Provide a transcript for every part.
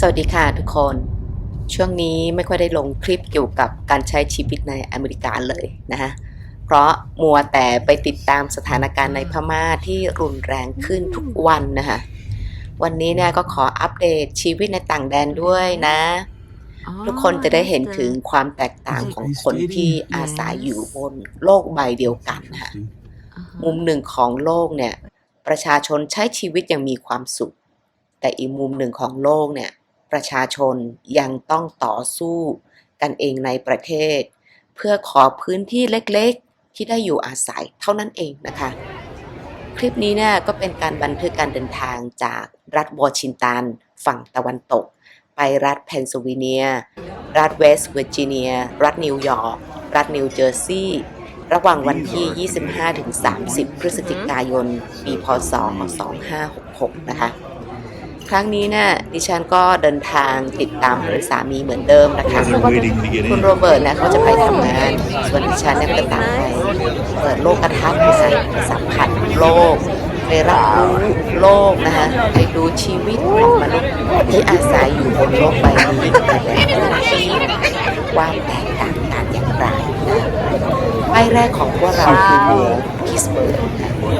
สวัสดีค่ะทุกคน ช่วงนี้ไม่ค่อยได้ลงคลิปเกี่ยวกับการใช้ชีวิตในอเมริกาเลยนะฮะเพราะมัวแต่ไปติดตามสถานการณ์ในพม่าที่รุนแรงขึ้นทุกวันนะคะวันนี้เนี่ยก็ขออัปเดตชีวิตในต่างแดนด้วยนะ ทุกคนจะได้เห็นถึงความแตกต่างของคนที่อาศัยอยู่บนโลกใบเดียวกันนะคะมุมหนึ่งของโลกเนี่ย ประชาชนใช้ชีวิตอย่างมีความสุข แต่อีกมุมหนึ่งของโลกเนี่ย ประชาชนยังต้องต่อสู้กันเองในประเทศ เพื่อขอพื้นที่เล็กๆ ที่ได้อยู่อาศัยเท่านั้นเองนะคะ คลิปนี้เนี่ยก็เป็นการบันทึกการเดินทางจากรัฐวอชิงตันฝั่งตะวันตก ไปรัฐเพนซิลเวเนีย รัฐเวสต์เวอร์จิเนีย รัฐนิวยอร์ก รัฐนิวเจอร์ซีย์ระหว่างวันที่ 25-30 พฤศจิกายน ปี พศ 2566 นะคะ ครั้งนี้เนี่ยดิฉันก็เดินทางติดตามสามีเหมือนเดิมนะคะ They're waiting to get คุณ in. โรเบิร์ตเนี่ยเขาจะไปทำงาน ส่วนดิฉันเนี่ยก็ตามไปเปิดโลกกระทัดนะคะไปสัมผัสโลกไปรับรู้โลกนะคะไปดูชีวิตของมนุษย์ที่อาศัยอยู่บนโลกใบนี้ในแต่ละที่ว่าแตกต่างกันอย่างไรนะป้ายแรกของพวกเราคือเมืองคิสเบิร์ก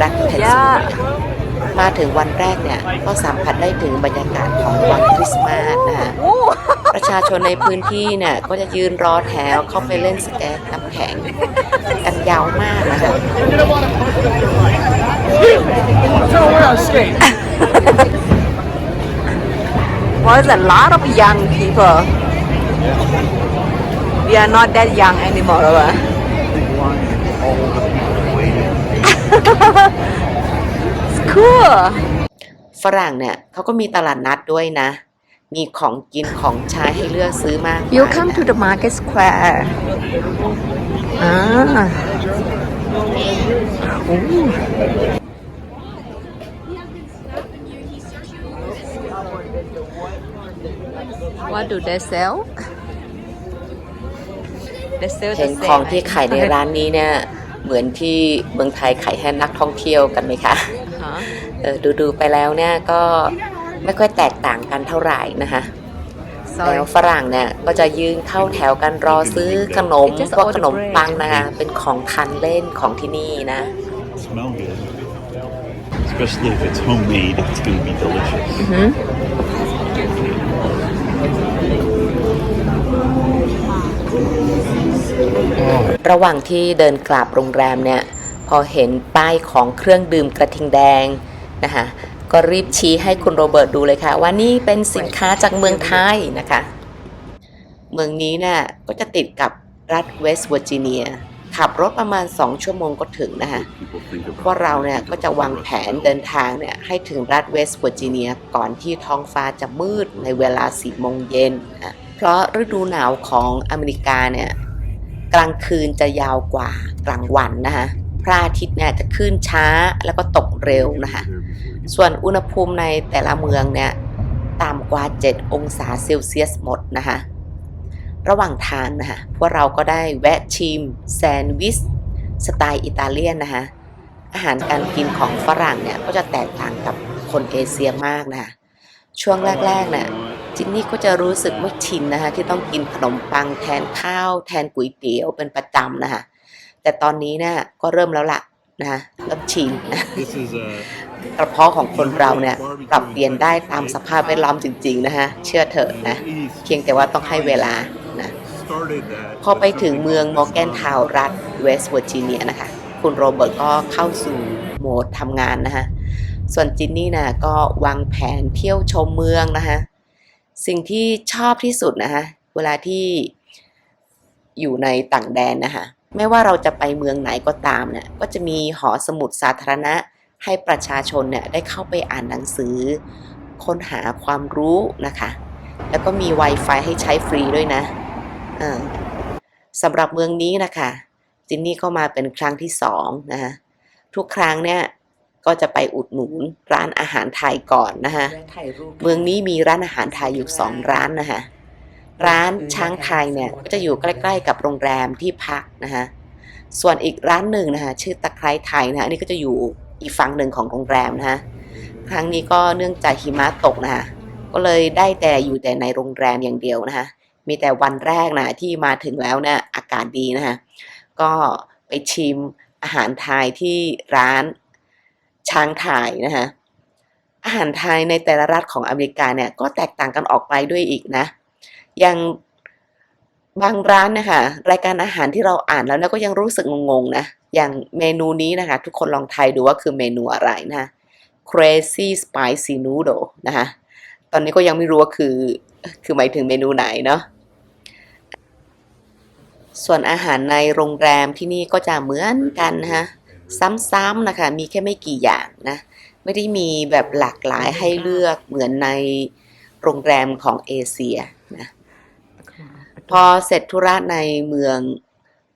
รัฐเพนซิลเวเนีย มาถึงวันแรกเนี่ยก็สัมผัสได้ถึงบรรยากาศของวันคริสต์มาสนะคะประชาชนในพื้นที่เนี่ยก็จะยืนรอแถวเข้าไปเล่นสเก็ตน้ำแข็งกันยาวมากนะคะ was a lot of young people. We are not that young anymore. right? Cool. ฝรั่งเนี่ยเขาก็มีตลาดนัดด้วยนะ มีของกินของใช้ให้เลือกซื้อมากมาย You come นะ to the market square. Ah. Ooh. What do they sell? They sell เห็น the ของ same ที่ขายในร้านนี้เนี่ย เหมือนที่เมืองไทยขายให้นักท่องเที่ยวกันไหมคะ Huh? เออดูๆไปแล้วเนี่ยก็ไม่ค่อยแตกต่างกันเท่าไหร่นะคะ Sorry. แล้วฝรั่งเนี่ยก็จะยืนเข้าแถวกันรอซื้อขนม Just พวก order ขนม bread ปังนะคะเป็นของทานเล่นของที่นี่นะ Smell good. Especially if it's homemade, it's going to be delicious. ระหว่างที่เดินกลับโรงแรมเนี่ย พอเห็นป้ายของเครื่องดื่มกระทิงแดงนะคะก็รีบชี้ให้คุณโรเบิร์ตดูเลยค่ะ ว่านี่เป็นสินค้าจากเมืองไทยนะคะ เมืองนี้เนี่ยก็จะติดกับรัฐเวสต์เวอร์จิเนียขับรถประมาณ 2 ชั่วโมงก็ถึงนะคะ People think about ว่าเราเนี่ยก็จะวางแผนเดินทางเนี่ยให้ถึงรัฐเวสต์เวอร์จิเนียก่อนที่ท้องฟ้าจะมืดในเวลา4โมงเย็นนะเพราะฤดูหนาวของอเมริกาเนี่ยกลางคืนจะยาวกว่ากลางวันนะคะ พระอาทิตย์เนี่ยจะขึ้นช้าแล้วก็ตกเร็วนะคะ ส่วนอุณหภูมิในแต่ละเมืองเนี่ยต่ำกว่า 7 องศาเซลเซียสหมดนะคะ ระหว่างทางนะคะพวกเราก็ได้แวะชิมแซนด์วิชสไตล์อิตาเลียนนะคะ อาหารการกินของฝรั่งเนี่ยก็จะแตกต่างกับคนเอเชียมากนะคะช่วงแรกๆเนี่ยจินนี่ก็จะรู้สึกไม่ชินนะคะที่ต้องกินขนมปังแทนข้าว แทนก๋วยเตี๋ยวเป็นประจำนะคะ แต่ตอนนี้เนี่ยก็เริ่มแล้วล่ะนะคะเริ่มชินนะ This is a กระเพาะของคนเราเนี่ยปรับเปลี่ยนได้ตามสภาพแวดล้อมจริง ๆ นะคะเชื่อเถอะนะ เพียงแต่ว่าต้องให้เวลานะ started that. พอไปถึงเมืองมอร์แกนทาวน์รัฐเวสต์เวอร์จิเนียนะคะ คุณโรเบิร์ตก็เข้าสู่โหมดทำงานนะคะส่วนจินนี่นะก็วางแผนเที่ยวชมเมืองนะคะสิ่งที่ชอบที่สุดนะคะเวลาที่อยู่ในต่างแดนนะคะ ไม่ว่าเราจะไปเมืองไหนก็ตามเนี่ยก็จะมีหอสมุดสาธารณะ ให้ประชาชนเนี่ยได้เข้าไปอ่านหนังสือ ค้นหาความรู้นะคะ แล้วก็มี Wi-Fi ให้ใช้ฟรีด้วยนะเออสำหรับเมืองนี้นะคะจินนี่ก็มาเป็นครั้งที่สองนะคะทุกครั้งเนี่ยก็จะไปอุดหนุนร้านอาหารไทยก่อนนะคะเมืองนี้มีร้านอาหารไทยอยู่สองร้านนะคะ ร้านช้างไทยเนี่ยก็จะอยู่ใกล้ ๆ กับโรงแรมที่พักนะคะส่วนอีกร้านหนึ่งนะคะชื่อตะไคร้ไทยนะอันนี้ก็จะอยู่อีกฝั่งหนึ่งของโรงแรมนะคะครั้งนี้ก็เนื่องจากหิมะตกนะคะก็เลยได้แต่อยู่แต่ในโรงแรมอย่างเดียวนะคะมีแต่วันแรกนะที่มาถึงแล้วเนี่ยอากาศดีนะคะก็ไปชิมอาหารไทยที่ร้านช้างไทยนะคะอาหารไทยในแต่ละรัฐของอเมริกาเนี่ยก็แตกต่างกันออกไปด้วยอีกนะ อย่างบางร้านนะคะ รายการอาหารที่เราอ่านแล้วเนี่ยก็ยังรู้สึกงงๆนะ อย่างเมนูนี้นะคะ ทุกคนลองทายดูว่าคือเมนูอะไรนะ crazy spicy noodle นะคะตอนนี้ก็ยังไม่รู้ว่าคือ คือหมายถึงเมนูไหนเนาะส่วนอาหารในโรงแรมที่นี่ก็จะเหมือนกันนะคะซ้ำๆนะคะ มีแค่ไม่กี่อย่างนะ ไม่ได้มีแบบหลากหลายให้เลือกเหมือนในโรงแรมของเอเชียนะ พอเสร็จธุระในเมือง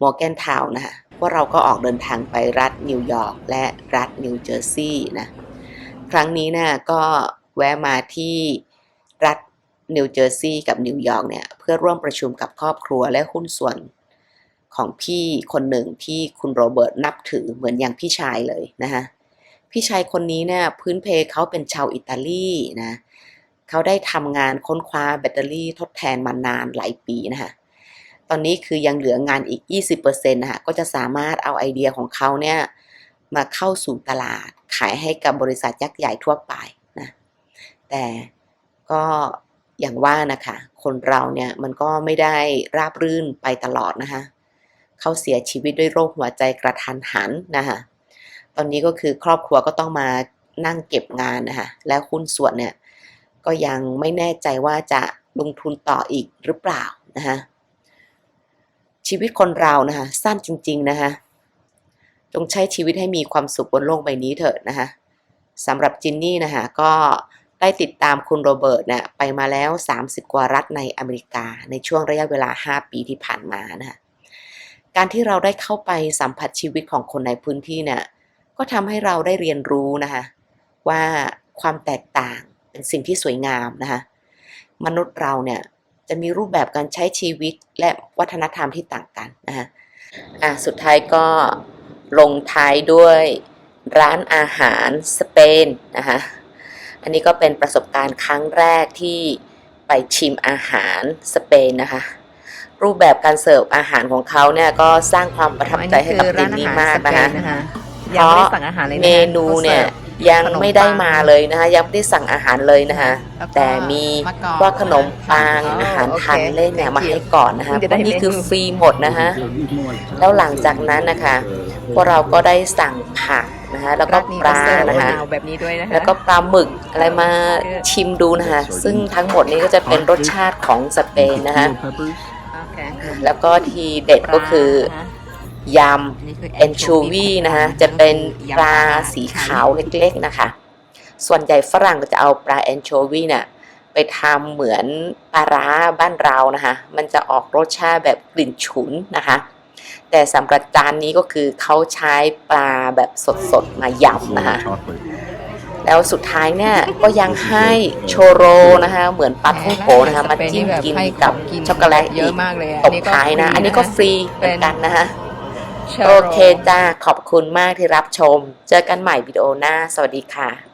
มอร์แกนทาวน์นะคะพวกเราก็ออกเดินทางไปรัฐนิวยอร์กและรัฐนิวเจอร์ซีย์นะ ครั้งนี้นะก็แวะมาที่รัฐนิวเจอร์ซีย์กับนิวยอร์กเนี่ย เพื่อร่วมประชุมกับครอบครัวและหุ้นส่วนของพี่คนหนึ่งที่คุณโรเบิร์ตนับถือเหมือนอย่างพี่ชายเลยนะคะพี่ชายคนนี้เนี่ยพื้นเพเขาเป็นชาวอิตาลีนะเขาได้ทำงานค้นคว้าแบตเตอรี่ทดแทนมานานหลายปีนะคะตอนนี้คือยังเหลืองานอีก 20%นะคะก็จะสามารถเอาไอเดียของเขาเนี่ยมาเข้าสู่ตลาดขายให้กับบริษัทยักษ์ใหญ่ทั่วไปนะแต่ก็อย่างว่านะคะคนเราเนี่ยมันก็ไม่ได้ราบรื่นไปตลอดนะคะเขาเสียชีวิตด้วยโรคหัวใจกระทันหันนะคะตอนนี้ก็คือครอบครัวก็ต้องมานั่งเก็บงานนะคะแล้วหุ้นส่วนเนี่ย ก็ยังไม่แน่ใจว่าจะลงทุนต่ออีกหรือเปล่านะคะชีวิตคนเรานะคะสั้นจริง ๆนะคะจงใช้ชีวิตให้มีความสุขบนโลกใบนี้เถิดนะคะสำหรับจินนี่นะคะก็ได้ติดตามคุณโรเบิร์ตเนี่ยไปมาแล้ว 30 กว่ารัฐในอเมริกา ในช่วงระยะเวลา 5 ปีที่ผ่านมานะคะการที่เราได้เข้าไปสัมผัสชีวิตของคนในพื้นที่เนี่ยก็ทำให้เราได้เรียนรู้นะคะว่าความแตกต่าง เป็นสิ่งที่สวยงามนะคะมนุษย์เราเนี่ยจะมีรูปแบบการใช้ชีวิตและวัฒนธรรมที่ต่างกันนะคะอะสุดท้ายก็ลงท้ายด้วยร้านอาหารสเปนนะคะอันนี้ก็เป็นประสบการณ์ครั้งแรกที่ไปชิมอาหารสเปนนะคะรูปแบบการเสิร์ฟอาหารของเขาเนี่ยก็สร้างความประทับใจให้กับจินนี่มากนะคะยังไม่ได้สั่งอาหารเลยะคะเมนูเนี่ยขาสิร์ฟ ยังไม่ได้มาเลยนะคะ ยังไม่ได้สั่งอาหารเลยนะคะแล้วก็แต่มีมะกอกว่าขนมปังอ๋ออาหารโอเคทานเล่นเนี่ย thank มา you ให้ก่อนนะคะเพิ่งจะเพได้ราะนี่คือเมนูฟรีหมดนะคะ แล้วหลังจากนั้นนะคะพวกเราก็ได้สั่งผักนะคะแล้วก็ร้านนี้ปลาเสิร์ฟนะคะมาวแบบนี้ด้วยนะคะแล้วก็ปลาหมึกอะไรมาชิมดูนะคะซึ่งทั้งหมดนี้ก็จะเป็นรสชาติของสเปนนะคะโอเคแล้วก็ทีเด็ดก็คือ ยำนี่คือแอนชูวีนะคะจะเป็นปลาสีขาวเล็กๆนะคะ ส่วนใหญ่ฝรั่งก็จะเอาปลาแอนโชวีเนี่ยไปทำเหมือนปลาร้าบ้านเรานะคะ มันจะออกรสชาติแบบกลิ่นฉุนนะคะ แต่สำหรับจานนี้ก็คือเขาใช้ปลาแบบสดๆมายำนะคะ แล้วสุดท้ายเนี่ยก็ยังให้โชโรนะคะ เหมือนปลาท่องโกนะคะมาจิ้มกินกับช็อกโกแลตเยอีอะกมากเลยตบท้ายนะ อันนี้ก็ฟรีเหมือนกันนะคะ โอเคจ้า ขอบคุณมากที่รับชม เจอกันใหม่วิดีโอหน้า สวัสดีค่ะ